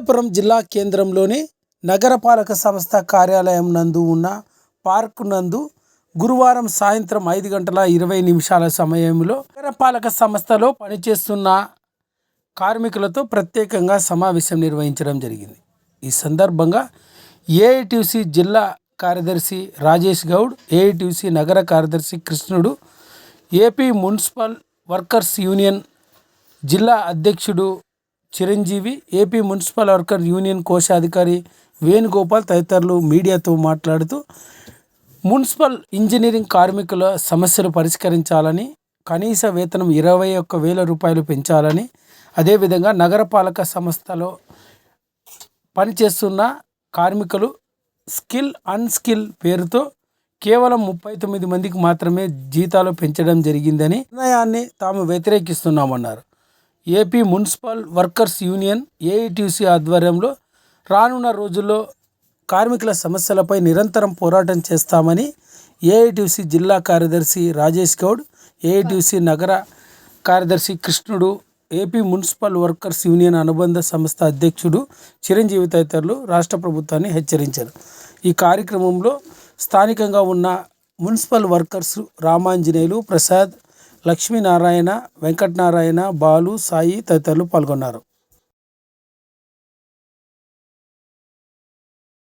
అనంతపురం జిల్లా కేంద్రంలోని నగరపాలక సంస్థ కార్యాలయం నందు ఉన్న పార్క్ నందు గురువారం సాయంత్రం ఐదు గంటల ఇరవై నిమిషాల సమయంలో నగరపాలక సంస్థలో పనిచేస్తున్న కార్మికులతో ప్రత్యేకంగా సమావేశం నిర్వహించడం జరిగింది. ఈ సందర్భంగా ఏఐటిసి జిల్లా కార్యదర్శి రాజేష్ గౌడ్ ఏఐటిసి నగర కార్యదర్శి కృష్ణుడు ఏపీ మున్సిపల్ వర్కర్స్ యూనియన్ జిల్లా అధ్యక్షుడు Chiranjeevi AP municipal worker union కోశాధికారి వేణుగోపాల్ తదితరులు మీడియాతో మాట్లాడుతూ మున్సిపల్ ఇంజనీరింగ్ కార్మికుల సమస్యలు పరిష్కరించాలని కనీస వేతనం ఇరవై ఒక్క వేల రూపాయలు పెంచాలని అదేవిధంగా నగరపాలక సంస్థలో పనిచేస్తున్న కార్మికులు స్కిల్ అన్స్కిల్ పేరుతో కేవలం ముప్పై తొమ్మిది మందికి మాత్రమే జీతాలు పెంచడం జరిగిందని నిర్ణయాన్ని తాము వ్యతిరేకిస్తున్నామన్నారు. AP municipal workers union AITC ఆధ్వర్యంలో రానున్న రోజుల్లో కార్మికుల సమస్యలపై నిరంతరం పోరాటం చేస్తామని ఏఐటీసీ జిల్లా కార్యదర్శి రాజేష్ గౌడ్ ఏఐటీసీ నగర కార్యదర్శి కృష్ణుడు ఏపీ మున్సిపల్ వర్కర్స్ యూనియన్ అనుబంధ సంస్థ అధ్యక్షుడు చిరంజీవి తదితరులు రాష్ట్ర ప్రభుత్వాన్ని హెచ్చరించారు. ఈ కార్యక్రమంలో స్థానికంగా ఉన్న మున్సిపల్ వర్కర్స్ రామాంజనేయులు ప్రసాద్ లక్ష్మీనారాయణ వెంకటనారాయణ బాలు సాయి తదితరులు పాల్గొన్నారు.